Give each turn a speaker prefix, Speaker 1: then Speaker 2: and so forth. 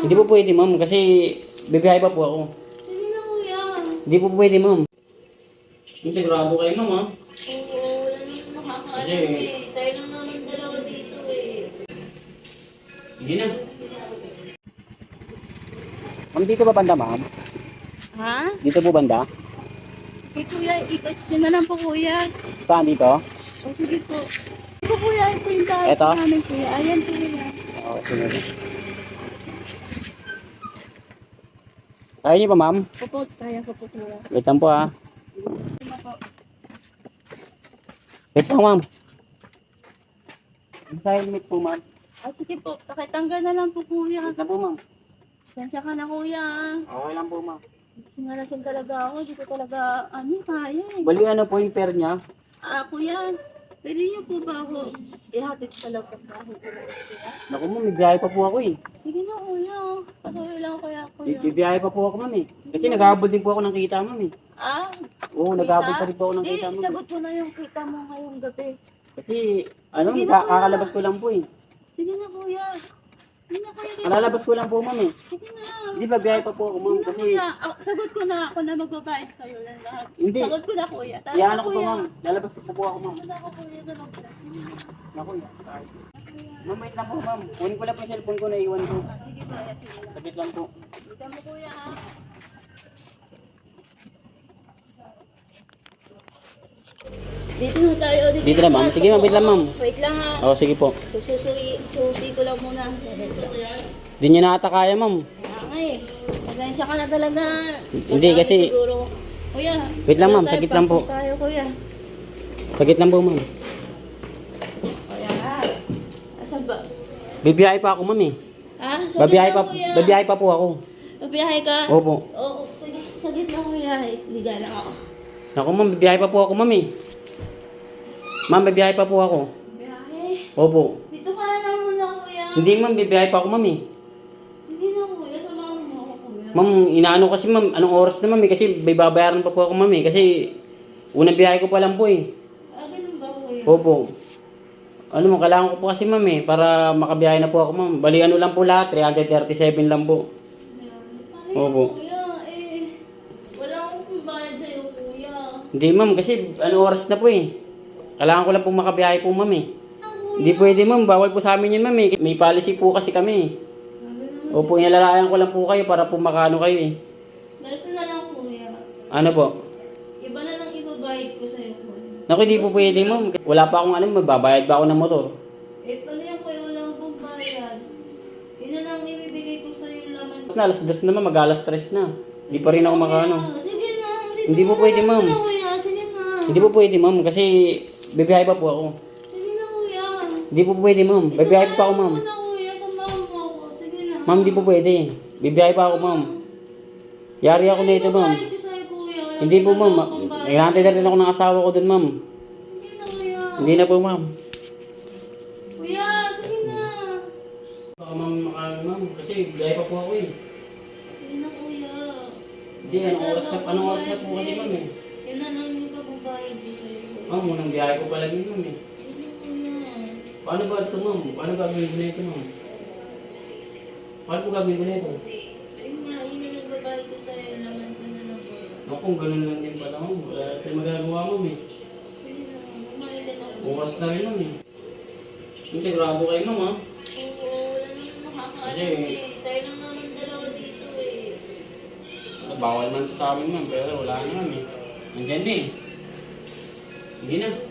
Speaker 1: Hindi po pwede, ma'am, kasi bibiyahe pa po ako.
Speaker 2: Sige na kuya.
Speaker 1: Hindi po pwede, ma'am. Sigurado kayo, ma'am, ha?
Speaker 2: Oo, wala naman makakaalam
Speaker 1: Kasi-
Speaker 2: eh. Tayo lang naman dalawa dito eh.
Speaker 1: Hindi na. Ma'am, dito ba banda, ma'am?
Speaker 2: Ha?
Speaker 1: Dito po banda?
Speaker 2: Eh kuya, ikot nyo na lang po kuya.
Speaker 1: Saan dito?
Speaker 2: O sige po. Ito kuya, ito yung dahil
Speaker 1: Eto?
Speaker 2: namin kuya. Ayan kuya.
Speaker 1: Oo, sige. Kaya niyo pa, ma'am?
Speaker 2: Opo, kaya ko po kuya.
Speaker 1: Wait lang po, ha?
Speaker 2: Po.
Speaker 1: Wait lang, ma'am. Sa helmet po, ma'am.
Speaker 2: Ah, sige po, pakitanggal na lang po kuya.
Speaker 1: Wait lang po, ma'am.
Speaker 2: Sensya ka na kuya.
Speaker 1: Okay lang po, ma'am.
Speaker 2: Singarasin talaga ako. Hindi ko talaga, ano, kaya eh.
Speaker 1: Bali, ano po yung pair niya?
Speaker 2: Ah, kuya, pwede niyo po ba ako ihatid sa loob ng bahay ko?
Speaker 1: Naku, ma'am, may biyahe pa po ako, eh.
Speaker 2: Sige na kuya. Patuloy lang kuya kuya.
Speaker 1: May biyahe pa po ako, ma'am, eh. Kasi naghahabol din po ako ng kita, ma'am, eh.
Speaker 2: Ah,
Speaker 1: Oo, naghahabol pa rin po ako ng
Speaker 2: Di,
Speaker 1: kita, ma'am.
Speaker 2: sagot mo na yung kita mo ngayong gabi.
Speaker 1: Kasi, ano,
Speaker 2: Sige na,
Speaker 1: ka-
Speaker 2: kuya.
Speaker 1: kakalabas ko lang po, eh.
Speaker 2: Sige na kuya.
Speaker 1: Kalalabas ko lang po, ma'am, eh.
Speaker 2: sige na.
Speaker 1: Di ba, biyahe pa po ako, ma'am,
Speaker 2: na
Speaker 1: kasi...
Speaker 2: kuya. Ako, sagot ko na ako na magbabayad sa'yo ng lahat.
Speaker 1: Hindi.
Speaker 2: Sagot ko na kuya. Tara
Speaker 1: Iyan
Speaker 2: na
Speaker 1: ako po,
Speaker 2: kuya.
Speaker 1: ma'am. Lalabas ko po ako, ma'am.
Speaker 2: Tara ako kuya. Tara ako.
Speaker 1: Naku, eh. Ma'am, wait lang po, ma'am. Kunin ko lang po yung cellphone ko na iwan ko.
Speaker 2: Ah, sige kuya. Sige na.
Speaker 1: Saglit lang po.
Speaker 2: Dito mo kuya ha. Dito na tayo.
Speaker 1: Dito na, ma'am. Sige, ma'am. Wait lang, ma'am.
Speaker 2: Wait lang ha.
Speaker 1: Oo, sige po.
Speaker 2: Sususi, susi ko lang muna. Saglit lang.
Speaker 1: Di nyo na ata kaya, ma'am.
Speaker 2: Kaya nga eh. Pasensya ka na talaga.
Speaker 1: Hindi,
Speaker 2: Madami
Speaker 1: kasi-
Speaker 2: Siguro. Kuya.
Speaker 1: Wait lang, ma'am.
Speaker 2: tayo,
Speaker 1: Saglit lang po.
Speaker 2: pasok tayo kuya.
Speaker 1: Saglit lang po, ma'am.
Speaker 2: Kuya ha. Asan ba?
Speaker 1: Bibiyahe pa ako, ma'am, eh.
Speaker 2: Ha? Saglit
Speaker 1: Babiyahe
Speaker 2: lang,
Speaker 1: pa,
Speaker 2: kuya.
Speaker 1: babiyahe pa po ako.
Speaker 2: Babiyahe ka?
Speaker 1: Opo.
Speaker 2: Oo. Sige. Saglit lang kuya. Hindi lang ako.
Speaker 1: Naku, ma'am. Bibiyahe pa po ako, ma'am, eh. Ma'am, bibiyahe pa po ako.
Speaker 2: Babiyahe.
Speaker 1: Opo.
Speaker 2: Dito ka na lang muna kuya.
Speaker 1: Hindi, ma'am. Bibiyahe pa ako, ma'am, eh.
Speaker 2: Sige na kuya. Samahan mo ako kuya.
Speaker 1: Ma'am, inaano kasi, ma'am. Anong oras na, ma'am, eh. Kasi may babayaran pa po ako, ma'am, eh. Kasi unang biyahe ko pa lang po, eh.
Speaker 2: Ah, ganun ba kuya?
Speaker 1: Opo. Ano mo, kailangan ko po kasi ma'am eh, para makabiyahe na po ako ma'am. Bali ano lang po lahat, 337 lang po.
Speaker 2: Ano
Speaker 1: Opo.
Speaker 2: kuya? Eh, wala akong bayad sa'yo, kuya.
Speaker 1: Hindi ma'am, kasi ano oras na po eh. Kailangan ko lang po makabiyahe po ma'am eh. Hindi pwede ma'am, bawal po sa amin yun ma'am eh. May policy po kasi kami eh. Opo, inalalayan ko lang po kayo para po makano kayo eh.
Speaker 2: Ganito na lang, kuya.
Speaker 1: Ano po?
Speaker 2: Iba na lang ibabayad ko sa'yo, kuya.
Speaker 1: Naku, hindi po pwede ma'am. Wala pa akong ano, magbabayad pa ako ng motor.
Speaker 2: Eh, paano yan, kuya? Wala akong bayad. Yun na lang ibibigay ko sa'yo yung laman.
Speaker 1: Na, alas dos naman, mag alas tres na. Hindi pa rin ako makano.
Speaker 2: Kuya, Sige na. Dito
Speaker 1: Hindi po
Speaker 2: ka na
Speaker 1: pwede,
Speaker 2: lang
Speaker 1: ma'am.
Speaker 2: muna, kuya. Sige na.
Speaker 1: Hindi po pwede ma'am, kasi bibiyahe pa po ako.
Speaker 2: Sige na, kuya.
Speaker 1: Hindi po pwede ma'am, bibiyahe pa ako ma'am.
Speaker 2: Sige na, kuya. Samahan mo ako. Sige na.
Speaker 1: Ma'am, di po pwede. Bibiyahe pa ako, ma'am. Yari ako na ito, ma'am.
Speaker 2: Ibabayad ko sa'yo, kuya. Wala
Speaker 1: Hindi po, ma'am. Naghihintay na rin ako ng asawa ko dun, ma'am.
Speaker 2: Sige na, kuya.
Speaker 1: Hindi na po, ma'am.
Speaker 2: Kuya, sige na.
Speaker 1: Baka ma'am, makano, ma'am. Kasi biyahe pa po ako eh.
Speaker 2: Sige na, kuya.
Speaker 1: Hindi, anong oras na, anong oras na po kasi, ma'am eh.
Speaker 2: Yan na lang yung pagbabayad ko sa'yo.
Speaker 1: Ma'am, unang biyahe ko pala yun, ma'am eh.
Speaker 2: Na, kuya.
Speaker 1: Paano ba ito, ma'am? Paano gagawin ko na ito, ma'am? Paano po gagawin ko na ito?
Speaker 2: Ayun nga, yun yung nagbabayad ko sa'yo. Laman ko na lang, kuya.
Speaker 1: Naku, ganun lang din pala, ma'am. Wala tayong magagawa, ma'am eh.
Speaker 2: Sige na, bumalik na.
Speaker 1: Oras na rin, ma'am eh. Yung sigurado kayo, ma'am, ha?
Speaker 2: Oo, wala naman makakaalam
Speaker 1: Kasi-
Speaker 2: eh. Tayo lang naman dalawa dito eh.
Speaker 1: Ah, Bawal man to sa amin, ma'am. Pero wala na, ma'am eh. Nandyan na eh. Hindi na.